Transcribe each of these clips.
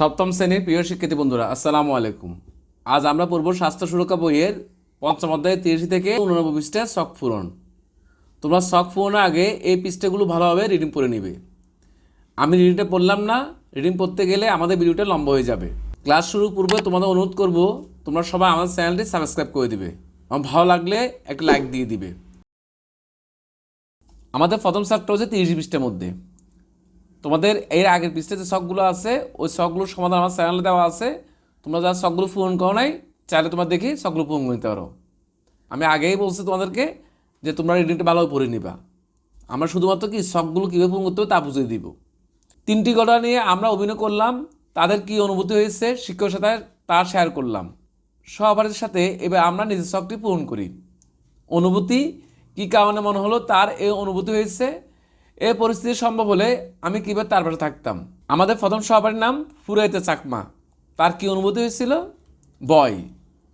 সপ্তম শ্রেণির প্রিয় শিক্ষার্থী বন্ধুরা, আসসালামু আলাইকুম। আজ আমরা পড়ব স্বাস্থ্য সুরক্ষা বইয়ের পঞ্চম অধ্যায়, তিরিশ থেকে উননব্বই পৃষ্ঠা শখ পূরণ। তোমরা শখ পূরণের আগে এই পৃষ্ঠাগুলো ভালোভাবে রিডিং পড়ে নিবে। আমি রিডিংটা পড়লাম না রিডিং পড়তে গেলে আমাদের ভিডিওটা লম্বা হয়ে যাবে। ক্লাস শুরুর পূর্বে তোমাদের অনুরোধ করব, তোমরা সবাই আমাদের চ্যানেলটি সাবস্ক্রাইব করে দিবে। আমার ভালো লাগলে একটা লাইক দিয়ে দিবে। আমাদের প্রথম চারটা হচ্ছে তিরিশ পৃষ্ঠের মধ্যে। তোমাদের এর আগের পৃষ্ঠে যে শখগুলো আছে, ওই শখগুলোর সমাধান আমার চ্যানেলে দেওয়া আছে। তোমরা যারা শখগুলো পূরণ করো নাই, চাইলে তোমরা দেখি শখগুলো পূরণ করে নিতে পারো। আমি আগেই বলছি তোমাদেরকে যে তোমরা রিডিংটা ভালোভাবে পড়ে নিবা। আমরা শুধুমাত্র কি শখগুলো কীভাবে পূরণ করতে হবে তা বুঝিয়ে দিব। তিনটি ঘটনা নিয়ে আমরা অভিনয় করলাম, তাদের কি অনুভূতি হয়েছে, শিক্ষকের সাথে তা শেয়ার করলাম। সহপাঠীদের সাথে এবার আমরা নিজের শখটি পূরণ করি। অনুভূতি কী কারণে মনে হলো, তার এই অনুভূতি হয়েছে এ পরিস্থিতি সম্ভব হলে আমি কীভাবে তার পাশে থাকতাম? আমাদের প্রথম সহপাঠীর নাম ফুরাইতে চাকমা। তার কি অনুভূতি হয়েছিল? বয়।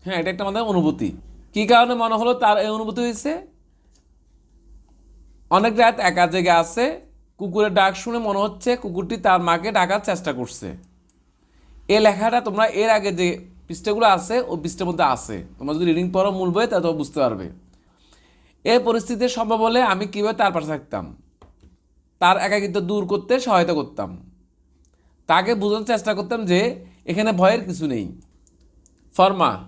হ্যাঁ এটা একটা আমাদের অনুভূতি। কী কারণে মনে হলো তার এই অনুভূতি হয়েছে? অনেক রাত একা জেগে আছে, কুকুরের ডাক শুনে মনে হচ্ছে কুকুরটি তার মাকে ডাকার চেষ্টা করছে। এই লেখাটা তোমরা এর আগে যে পৃষ্ঠাগুলো আছে ও পৃষ্ঠার মধ্যে আছে। তোমরা যদি রিডিং পড়ো মূল বই তা তোমরা বুঝতে পারবে। এই পরিস্থিতি সম্ভব হলে আমি কীভাবে তার পাশে থাকতাম? তার একাকিত্ব দূর করতে সহায়তা করতাম। তাকে বোঝানোর চেষ্টা করতাম যে এখানে ভয়ের কিছু নেই। ফর্মা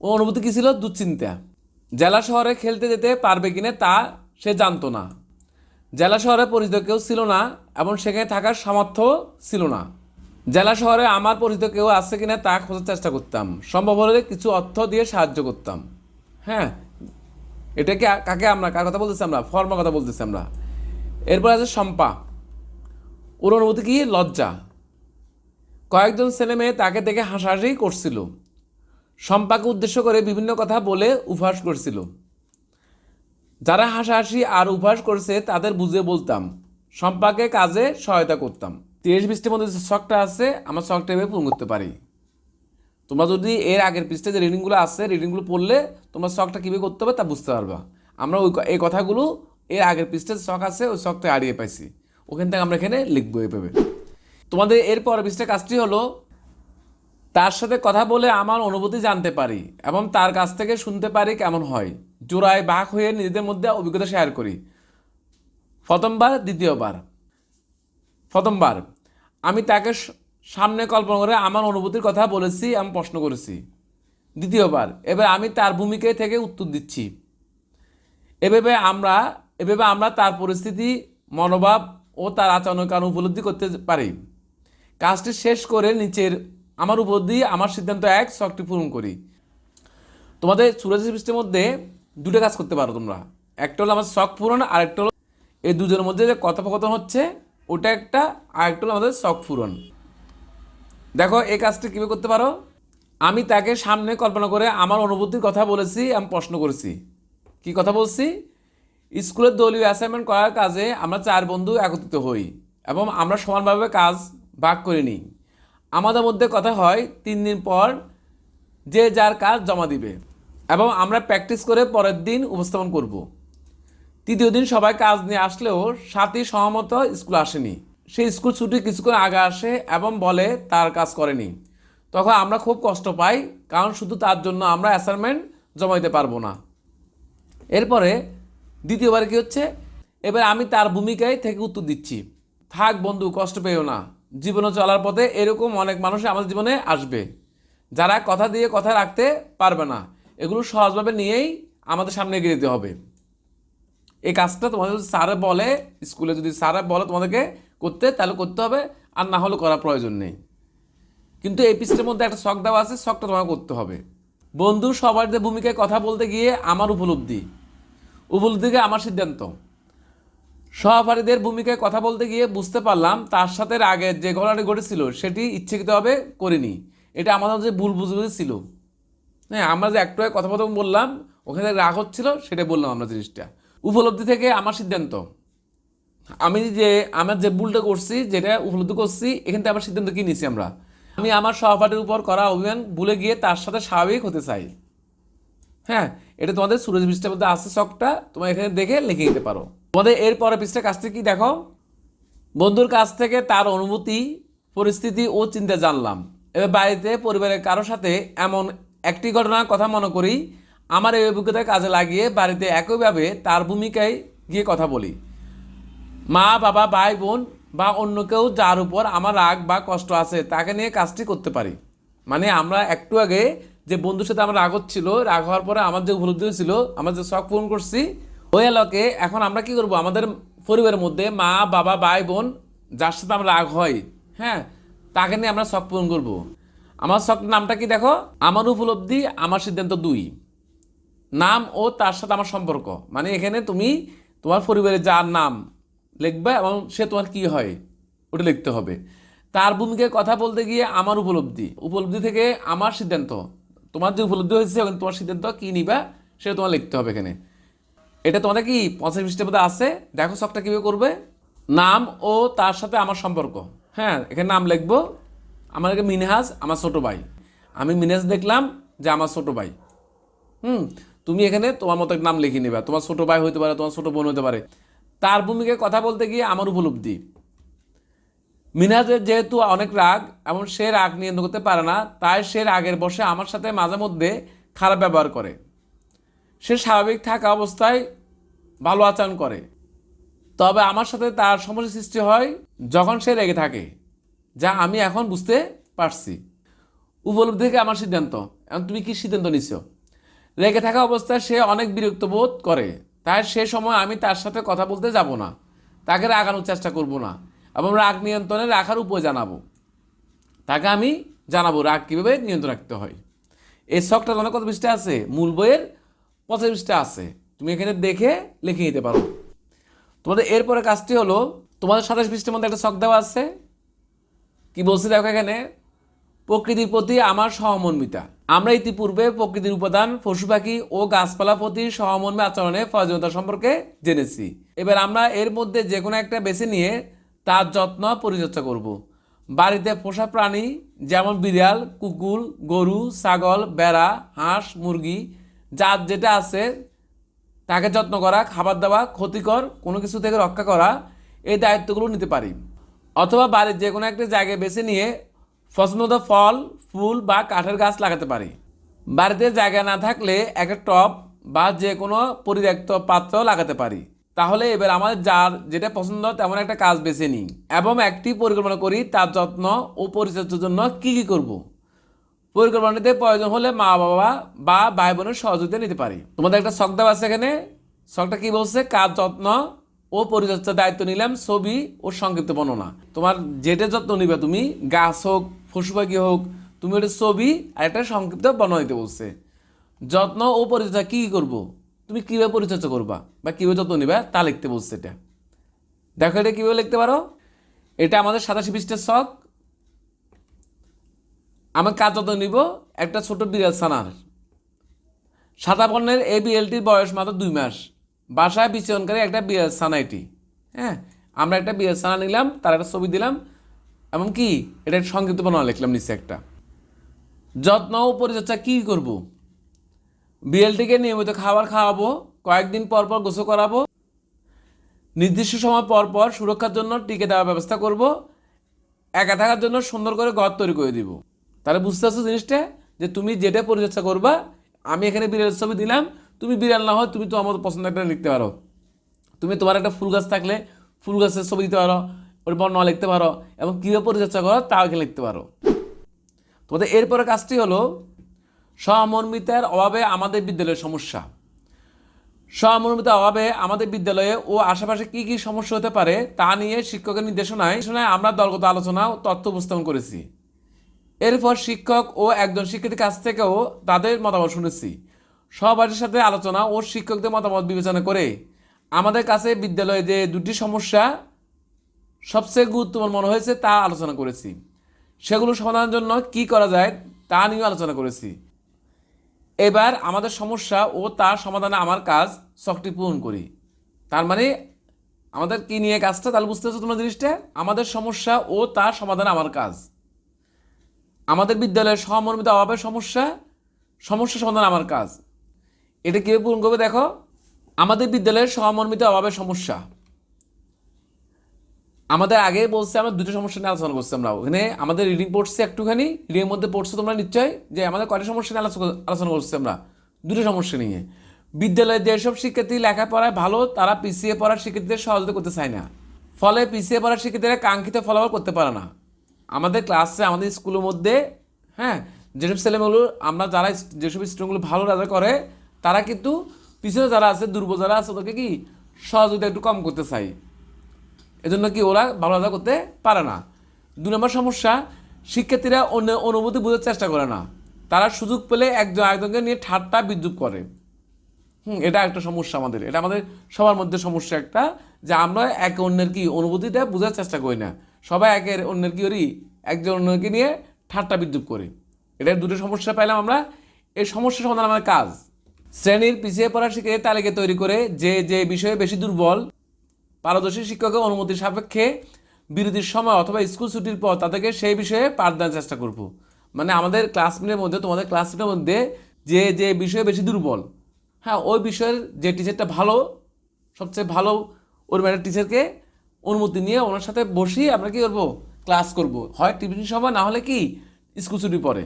ও অনুভূতি কী ছিল? দুশ্চিন্তা। জেলা শহরে খেলতে যেতে পারবে কিনা তা সে জানতো না। জেলা শহরে পরিচিত কেউ ছিল না এবং সেখানে থাকার সামর্থ্য ছিল না। জেলা শহরে আমার পরিচিত কেউ আছে কিনা তা খোঁজার চেষ্টা করতাম। সম্ভব হলে কিছু অর্থ দিয়ে সাহায্য করতাম। হ্যাঁ এটাকে কাকে আমরা, কার কথা বলতেছি আমরা? ফর্মার কথা বলতেছি আমরা। এরপর আছে শম্পা। ওর অনুভূতি কি? লজ্জা। কয়েকজন ছেলে মেয়ে তাকে দেখে হাসাহাসি করছিল। শম্পাকে উদ্দেশ্য করে বিভিন্ন কথা বলে উপহাস করছিল। যারা হাসাহাসি আর উপহাস করছে তাদের বুঝিয়ে বলতাম, শম্পাকে কাজে সহায়তা করতাম। তিরিশ বৃষ্টির মধ্যে যে শখটা আছে, আমার শখটা এভাবে পূরণ করতে পারি। তোমরা যদি এর আগের পৃষ্ঠে যে রিডিংগুলো আছে রিডিংগুলো পড়লে তোমরা শখটা কীভাবে করতে হবে তা বুঝতে পারবা। আমরা ওই এই কথাগুলো এর আগের পৃষ্ঠে শখ আছে, ওই শখটা হারিয়ে পাইছি। ওখান থেকে আমরা এখানে লিখব এভাবে। তোমাদের এর পরের পৃষ্ঠের কাজটি হলো, তার সাথে কথা বলে আমার অনুভূতি জানতে পারি এবং তার কাছ থেকে শুনতে পারি কেমন হয়। জোড়ায় বাঘ হয়ে নিজেদের মধ্যে অভিজ্ঞতা শেয়ার করি। প্রথমবার, দ্বিতীয়বার। প্রথমবার, আমি তাকে সামনে কল্পনা করে আমার অনুভূতির কথা বলেছি আমি প্রশ্ন করেছি। দ্বিতীয়বার, এবার আমি তার ভূমিকায় থেকে উত্তর দিচ্ছি। এভাবে আমরা এভাবে আমরা তার পরিস্থিতি, মনোভাব ও তার আচরণ কারণ উপলব্ধি করতে পারি। কাজটি শেষ করে নিচের আমার উপর দিয়ে আমার সিদ্ধান্ত এক শখটি পূরণ করি। তোমাদের চুরাশি পৃষ্ঠের মধ্যে দুটো কাজ করতে পারো তোমরা। একটা হলো আমার শখ পূরণ আর একটা হলো এই দুজনের মধ্যে যে কথোপকথন হচ্ছে, ওটা একটা আর একটা হলো আমাদের শখ পূরণ। দেখো, এই কাজটি কীভাবে করতে পারো? আমি তাকে সামনে কল্পনা করে আমার অনুভূতির কথা বলেছি, আমি প্রশ্ন করেছি। কি কথা বলছি? স্কুলের দলীয় অ্যাসাইনমেন্ট করার কাজে আমরা চার বন্ধু একত্রিত হই এবং আমরা সমানভাবে কাজ ভাগ করে নিই। আমাদের মধ্যে কথা হয়, তিন দিন পর যে যার কাজ জমা দিবে এবং আমরা প্র্যাকটিস করে পরের দিন উপস্থাপন করব। তৃতীয় দিন সবাই কাজ নিয়ে আসলেও সাথী সহমত স্কুল আসেনি। সে স্কুল ছুটি কিছুক্ষণ আগে আসে এবং বলে তার কাজ করেনি। তখন আমরা খুব কষ্ট পাই, কারণ শুধু তার জন্য আমরা অ্যাসাইনমেন্ট জমা দিতে পারব না। এরপরে দ্বিতীয়বার কি হচ্ছে? এবার আমি তার ভূমিকায় থেকে উত্তর দিচ্ছি। থাক বন্ধু, কষ্ট পেও না। জীবনে চলার পথে এরকম অনেক মানুষ আমাদের জীবনে আসবে। যারা কথা দিয়ে কথা রাখতে পারবে না, এগুলো সহজভাবে নিয়েই আমাদের সামনে এগিয়ে দিতে হবে। এই কাজটা তোমাদের যদি স্যারে বলে, স্কুলে যদি স্যারে বলে তোমাদেরকে করতে, তাহলে করতে হবে, আর না হলে করার প্রয়োজন নেই। কিন্তু এই পৃষ্ঠের মধ্যে একটা শখ দেওয়া আছে, শখটা তোমাকে করতে হবে। বন্ধু, সবার ভূমিকায় কথা বলতে গিয়ে আমার উপলব্ধি। উপলব্ধিকে আমার সিদ্ধান্ত। সহপাঠীদের ভূমিকায় কথা বলতে গিয়ে বুঝতে পারলাম, তার সাথে আগে যে ঘটনাটি ঘটেছিল, সেটি ইচ্ছাকৃতভাবে করিনি। এটা আমাদের যে ভুল বুঝবুঝি ছিল। হ্যাঁ আমরা যে একটু কথা প্রথম বললাম, ওখানে রাগ হচ্ছিল, সেটা বললাম আমরা জিনিসটা। উপলব্ধি থেকে আমার সিদ্ধান্ত। আমি যে, আমার যে ভুলটা করছি, যেটা উপলব্ধি করছি, এখান থেকে আমার সিদ্ধান্ত কি নিয়েছি আমরা? আমি আমার সহপাঠীর উপর করা অভিযান ভুলে গিয়ে তার সাথে স্বাভাবিক হতে চাই। হ্যাঁ এটা তোমাদের সুরজ পৃষ্ঠার মধ্যে আছে শখটা, তোমার এখানে দেখে লিখে দিতে পারো। তোমাদের এর পরে পৃষ্ঠার কাজটা কি দেখো? বন্ধুর কাছ থেকে তার অনুভূতি, পরিস্থিতি ও চিন্তা জানলাম। এবার বাড়িতে, পরিবারের কারোর সাথে এমন একটি ঘটনার কথা মনে করি, আমার এই অভিজ্ঞতা কাজে লাগিয়ে বাড়িতে একইভাবে তার ভূমিকায় গিয়ে কথা বলি। মা, বাবা, ভাই, বোন বা অন্য কেউ যার উপর আমার রাগ বা কষ্ট আছে, তাকে নিয়ে কাজটি করতে পারি। মানে আমরা একটু আগে যে বন্ধুর সাথে আমার রাগ হচ্ছিল, রাগ হওয়ার পরে আমার যে উপলব্ধি হয়েছিল আমার যে শখ পূরণ করছি, ওই এলাকে এখন আমরা কি করব? আমাদের পরিবারের মধ্যে মা, বাবা, ভাই, বোন, যার সাথে আমার রাগ হয় হ্যাঁ তাকে নিয়ে আমরা শখ পূরণ করব। আমার শখ নামটা কি দেখো? আমার উপলব্ধি, আমার সিদ্ধান্ত দুই। নাম ও তার সাথে আমার সম্পর্ক। মানে এখানে তুমি তোমার পরিবারের যার নাম লিখবে এবং সে তোমার কি হয়, ওটা লিখতে হবে। তার ভূমিকায় কথা বলতে গিয়ে আমার উপলব্ধি। উপলব্ধি থেকে আমার সিদ্ধান্ত। তোমার যে উপলব্ধি হয়েছে, এখন তোমার সিদ্ধান্ত কী নিবা, সেটা তোমার লিখতে হবে এখানে। এটা তোমাদের কি পঞ্চাশ পৃষ্ঠের মধ্যে আছে? দেখো সবটা কীভাবে করবে। নাম ও তার সাথে আমার সম্পর্ক। হ্যাঁ এখানে নাম লিখব। আমার এখানে মিনহাজ, আমার ছোটো ভাই। আমি মিনহাজ দেখলাম যে আমার ছোটো ভাই। হুম, তুমি এখানে তোমার মতো নাম লিখে নেবা। তোমার ছোট ভাই হতে পারে, তোমার ছোট বোন হতে পারে। তার ভূমিকায় কথা বলতে গিয়ে আমার উপলব্ধি। মিনাজের যেহেতু অনেক রাগ এবং সে রাগ নিয়ন্ত্রণ করতে পারে না, তাই সে রাগের বসে আমার সাথে মাঝে মধ্যে খারাপ ব্যবহার করে। সে স্বাভাবিক থাকা অবস্থায় ভালো আচরণ করে। তবে আমার সাথে তার সমস্যা সৃষ্টি হয় যখন সে রেগে থাকে, যা আমি এখন বুঝতে পারছি। উপলব্ধি থেকে আমার সিদ্ধান্ত, এখন তুমি কি সিদ্ধান্ত নিছ? রেগে থাকা অবস্থায় সে অনেক বিরক্ত বোধ করে, তাই সে সময় আমি তার সাথে কথা বলতে যাব না, তাকে রাগানোর চেষ্টা করব না। এবং রাগ নিয়ন্ত্রণে রাখার উপায় জানাব। তাকে আমি জানাব রাগ কীভাবে নিয়ন্ত্রণ রাখতে হয়। এই শখটা অনেক কত পৃষ্ঠা আছে? মূল বইয়ের পঁচাশি পৃষ্ঠা আছে। তুমি এখানে দেখে লিখে নিতে পারো। তোমাদের এরপরে কাজটি হলো, তোমাদের সাতাশ পৃষ্ঠের মধ্যে একটা শখ দেওয়া আছে। কি বলছি দেখো এখানে? প্রকৃতির প্রতি আমার সহমর্মিতা। আমরা ইতিপূর্বে প্রকৃতির উপাদান, পশু পাখি ও গাছপালা প্রতি সহমর্মী আচরণে প্রয়োজনীয়তা সম্পর্কে জেনেছি। এবার আমরা এর মধ্যে যে কোনো একটা বেছে নিয়ে তার যত্ন পরিচর্যা করব। বাড়িতে পোষা প্রাণী যেমন বিড়াল, কুকুর, গরু, ছাগল, বেড়া, হাঁস, মুরগি যার যেটা আছে, তাকে যত্ন করা, খাবার দেওয়া, ক্ষতিকর, কোনো কিছু থেকে রক্ষা করা, এই দায়িত্বগুলো নিতে পারি। অথবা বাড়ির যে কোনো একটা জায়গায় বেছে নিয়ে পছন্দ ফল, ফুল বা কাঠের গাছ লাগাতে পারি। বাড়িতে জায়গা না থাকলে একটা টব বা যে কোনো পরিত্যক্ত পাত্র লাগাতে পারি। তাহলে এবার আমাদের যার যেটা পছন্দ তেমন একটা কাজ বেছে নিই। এবং একটি পরিকল্পনা করি, তার যত্ন ও পরিচর্যার জন্য কী কী করব। পরিকল্পনা নিতে প্রয়োজন হলে মা, বাবা বা ভাই বোনের সহযোগিতা নিতে পারি। তোমাদের একটা শখ দেওয়া আছে এখানে। শখটা কী বলছে? কাজ, যত্ন ও পরিচর্যার দায়িত্ব নিলাম, ছবি ও সংক্ষিপ্ত বর্ণনা। তোমার যেটা যত্ন নিবে তুমি, গাছ হোক, পশু পাখি হোক, তুমি একটা ছবি আর একটা সংক্ষিপ্ত বর্ণনা দিতে বলছে। যত্ন ও পরিচর্যা কী করব? তুমি কীভাবে পরিচর্যা করবা বা কীভাবে যত্ন নিবা তা লিখতে বলছে এটা। দেখো এটা কীভাবে লিখতে পারো? এটা আমাদের সাতাশি পৃষ্ঠের শখ। আমি কাজ যত্ন নিব? একটা ছোট বিড়াল ছানার। সাদা বর্ণের এই বিড়ালটির বয়স মাত্র দুই মাস। বাসায় বিচরণকারী একটা বিড়াল ছানা এটি। হ্যাঁ আমরা একটা বিড়াল ছানা নিলাম, তার একটা ছবি দিলাম এবং কি এটা সংক্ষিপ্ত বর্ণনা লিখলাম নিচে একটা। যত্ন ও পরিচর্যা কী করব? বিড়ালটিকে নিয়মিত খাবার খাওয়াবো, কয়েকদিন পর পর গোসল করাবো, নির্দিষ্ট সময় পর পর সুরক্ষার জন্য টিকে দেওয়ার ব্যবস্থা করব, একা থাকার জন্য সুন্দর করে ঘর তৈরি করে দিব। তাহলে বুঝতে পারছ জিনিসটা? যে তুমি যেটা পরিচর্যা করবা, আমি এখানে বিড়ালের ছবি দিলাম, তুমি বিড়াল না হয় তুমি তো আমার পছন্দ একটা লিখতে পারো। তুমি তোমার একটা ফুল গাছ থাকলে ফুল গাছের ছবি দিতে পারো, ওর বর্ণনা লিখতে পারো, এবং কীভাবে পরিচর্যা করো তাও এখানে লিখতে পারো। তোমাদের এরপরে কাজটি হলো সহমর্মিতার অভাবে আমাদের বিদ্যালয়ের সমস্যা। সহমর্মিতার অভাবে আমাদের বিদ্যালয়ে ও আশেপাশে কী কী সমস্যা হতে পারে তা নিয়ে শিক্ষকের নির্দেশনায় আমরা দলগত আলোচনা ও তথ্য উপস্থাপন করেছি। এরপর শিক্ষক ও একজন শিক্ষার্থীর কাছ থেকেও তাদের মতামত শুনেছি। সহপাঠীর সাথে আলোচনা ও শিক্ষকদের মতামত বিবেচনা করে আমাদের কাছে বিদ্যালয়ে যে দুটি সমস্যা সবচেয়ে গুরুত্বপূর্ণ মনে হয়েছে তা আলোচনা করেছি। সেগুলো সমাধানের জন্য কি করা যায় তা নিয়েও আলোচনা করেছি। এবার আমাদের সমস্যা ও তার সমাধানে আমার কাজ শখটি পূরণ করি। তার মানে আমাদের কি নিয়ে কাজটা? তাহলে বুঝতে পারছ তোমরা জিনিসটা? আমাদের সমস্যা ও তার সমাধানে আমার কাজ। আমাদের বিদ্যালয়ের সহমর্মিত অভাবের সমস্যা সমস্যা সমাধান আমার কাজ। এটা কীভাবে পূরণ করবে দেখো? আমাদের বিদ্যালয়ের সহমর্মিত অভাবের সমস্যা। আমাদের আগে বলছে, আমরা দুটো সমস্যা নিয়ে আলোচনা করছি আমরা ওখানে আমাদের রিডিং পড়ছে একটুখানি রিডিংয়ের মধ্যে পড়ছো তোমরা নিশ্চয় যে আমাদের কয়টা সমস্যা নিয়ে আলোচনা আলোচনা করছি আমরা? দুটো সমস্যা নিয়ে। বিদ্যালয়ে যেসব শিক্ষার্থী লেখাপড়ায় ভালো, তারা পিছিয়ে পড়ার শিক্ষার্থীদের সহযোগিতা করতে চায় না। ফলে পিছিয়ে পড়ার শিক্ষার্থীরা কাঙ্ক্ষিত ফলাফল করতে পারে না। আমাদের ক্লাসে আমাদের স্কুলের মধ্যে হ্যাঁ যেসব ছেলেমেগুলো আমরা যারা যেসব স্টুডেন্টগুলো ভালো রেজাল্ট করে, তারা কিন্তু পিছনে যারা আছে, দুর্বল যারা আছে, ওদেরকে কি সহযোগিতা একটু কম করতে চাই এজন্য কি ওরা ভালো রেজাল্ট করতে পারে না। দুই নম্বর সমস্যা, শিক্ষার্থীরা অন্য অনুভূতি বোঝার চেষ্টা করে না। তারা সুযোগ পেলে একজন একজনকে নিয়ে ঠাট্টা বিদ্যুৎ করে। হুম, এটা একটা সমস্যা আমাদের। এটা আমাদের সবার মধ্যে সমস্যা একটা যে আমরা একে অন্যের কি অনুভূতিটা বোঝার চেষ্টা করি না। সবাই একের অন্যের কি করি? একজন অন্যকে নিয়ে ঠাট্টা বিদ্যুৎ করি। এটা দুটো সমস্যা পাইলাম আমরা। এই সমস্যা সমাধান আমার কাজ। শ্রেণির পিছিয়ে পড়া শিখে তালিকা তৈরি করে যে যে বিষয়ে বেশি দুর্বল পারদর্শী শিক্ষকের অনুমতি সাপেক্ষে বিরতির সময় অথবা স্কুল ছুটির পর তাদেরকে সেই বিষয়ে পাঠ দেওয়ার চেষ্টা করব। মানে আমাদের ক্লাসমেটের মধ্যে, তোমাদের ক্লাসমেটের মধ্যে যে যে বিষয়ে বেশি দুর্বল হ্যাঁ ওই বিষয়ের যে টিচারটা ভালো, সবচেয়ে ভালো, ওর ম্যাডাম টিচারকে অনুমতি নিয়ে ওনার সাথে বসিয়ে আমরা কী করব? ক্লাস করব। হয় টিফিন সময়, না হলে কি? স্কুল ছুটি পরে।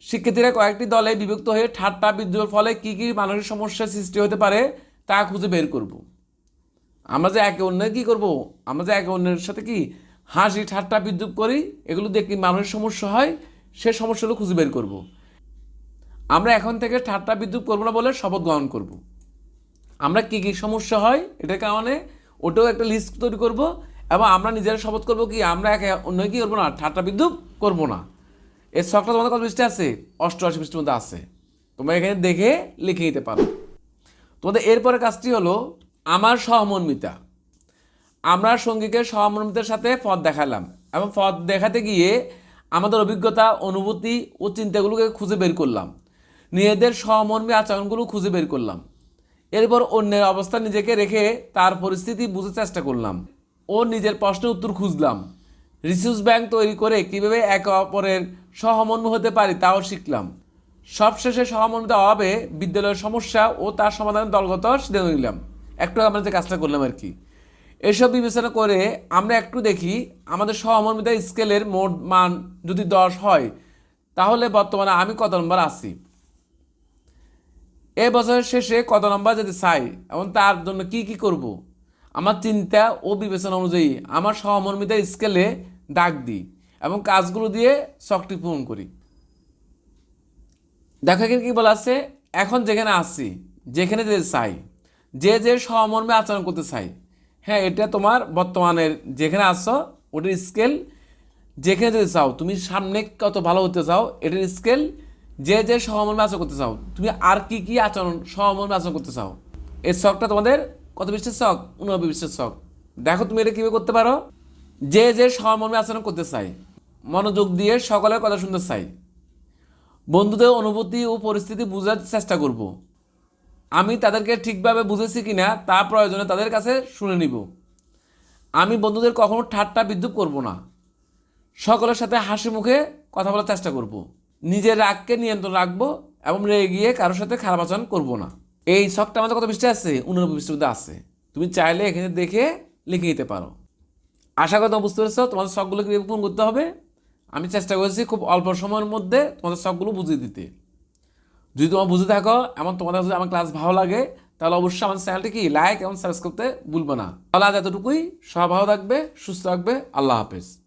শিক্ষার্থীরা কয়েকটি দলে বিভক্ত হয়ে ঠাট্টা, বিদ্রোহের ফলে কী কী মানসিক সমস্যার সৃষ্টি হতে পারে তা খুঁজে বের করব। আমরা যে একে অন্যের কী করব? আমরা যে একে অন্যের সাথে কি হাসি, ঠাট্টা, বিদ্রুপ করি? এগুলো দিয়ে কি মানুষের সমস্যা হয়? সে সমস্যাগুলো খুঁজে বের করব। আমরা এখন থেকে ঠাট্টা, বিদ্রুপ করব না বলে শপথ গ্রহণ করব। আমরা কী কী সমস্যা হয় এটার কারণে ওটাও একটা লিস্ট তৈরি করব এবং আমরা নিজেরা শপথ করব কি আমরা একে অন্য কী করব না, ঠাট্টা, বিদ্রুপ করব না। এর শখটা তোমাদের কত পৃষ্ঠে আছে? অষ্টআশি পৃষ্ঠের মধ্যে আছে। তোমরা এখানে দেখে লিখে নিতে পারো। তোমাদের এরপরে কাজটি হলো আমার সহমর্মিতা। আমরা সঙ্গীকে সহমর্মিতার সাথে পথ দেখালাম এবং পথ দেখাতে গিয়ে আমাদের অভিজ্ঞতা, অনুভূতি ও চিন্তাগুলোকে খুঁজে বের করলাম। নিজেদের সহমর্মী আচরণগুলো খুঁজে বের করলাম। এরপর অন্যের অবস্থা নিজেকে রেখে তার পরিস্থিতি বুঝতে চেষ্টা করলাম ও নিজের প্রশ্নের উত্তর খুঁজলাম। রিসোর্স ব্যাংক তৈরি করে কীভাবে একে অপরের সহমর্মী হতে পারি তাও শিখলাম। সবশেষে সহমর্মিতা অভাবে বিদ্যালয়ের সমস্যা ও তার সমাধানের দলগত সিদ্ধান্ত নিলাম। একটু আমরা যে কাজটা করলাম আর কি। এসব বিবেচনা করে আমরা একটু দেখি, আমাদের সহমর্মিতা স্কেলের মোট মান যদি দশ হয়, তাহলে বর্তমানে আমি কত নম্বর আছি? এ বছরের শেষে কত নম্বর যদি চাই, এবং তার জন্য কি কি করব। আমার চিন্তা ও বিবেচনা অনুযায়ী আমার সহমর্মিতা স্কেলে ডাক দিই এবং কাজগুলো দিয়ে শখটি পূরণ করি। দেখো এখানে কি বলা আছে? এখন যেখানে আছি, যেখানে যেতে চাই। যে যে সহমর্মে আচরণ করতে চাই হ্যাঁ এটা তোমার বর্তমানের যেখানে আসছো ওটার স্কেল যেখানে যেতে চাও, তুমি সামনে কত ভালো হতে চাও, এটার স্কেল যে যে সহমর্মে আচরণ করতে চাও, তুমি আর কি কি আচরণ সহমর্মে আচরণ করতে চাও, এই শখটা তোমাদের কত পৃষ্ঠের শখ? উননব্বই পৃষ্ঠের শখ। দেখো তুমি এটা কীভাবে করতে পারো? যে যে সহমর্মে আচরণ করতে চাই, মনোযোগ দিয়ে সকলের কথা শুনতে চাই। বন্ধুদের অনুভূতি ও পরিস্থিতি বোঝার চেষ্টা করব। আমি তাদেরকে ঠিকভাবে বুঝেছি কি না তা প্রয়োজনে তাদের কাছে শুনে নিব। আমি বন্ধুদের কখনো ঠাট্টা বিদ্যুৎ করব না। সকলের সাথে হাসি মুখে কথা বলার চেষ্টা করব। নিজের রাগকে নিয়ন্ত্রণ রাখব এবং রেগে গিয়ে কারোর সাথে খারাপ আচরণ করব না। এই শখটা আমাদের কত পৃষ্ঠে আছে? উননব্বই মধ্যে আছে। তুমি চাইলে এখানে দেখে লিখে নিতে পারো। আশা করি বুঝতে পেরেছ, তোমাদের শখগুলো কীভাবে পূরণ করতে হবে। আমি চেষ্টা করেছি খুব অল্প সময়ের মধ্যে তোমাদের শখগুলো বুঝিয়ে দিতে। যদি তোমার বুঝে থাকো, এমন তোমাদের যদি আমার ক্লাস ভালো লাগে, তাহলে অবশ্যই আমার চ্যানেলটি কি লাইক এবং সাবস্ক্রাইব করতে ভুলবো না। তাহলে আজ এতটুকুই। সবাই ভালো থাকবে, সুস্থ থাকবে। আল্লাহ হাফেজ।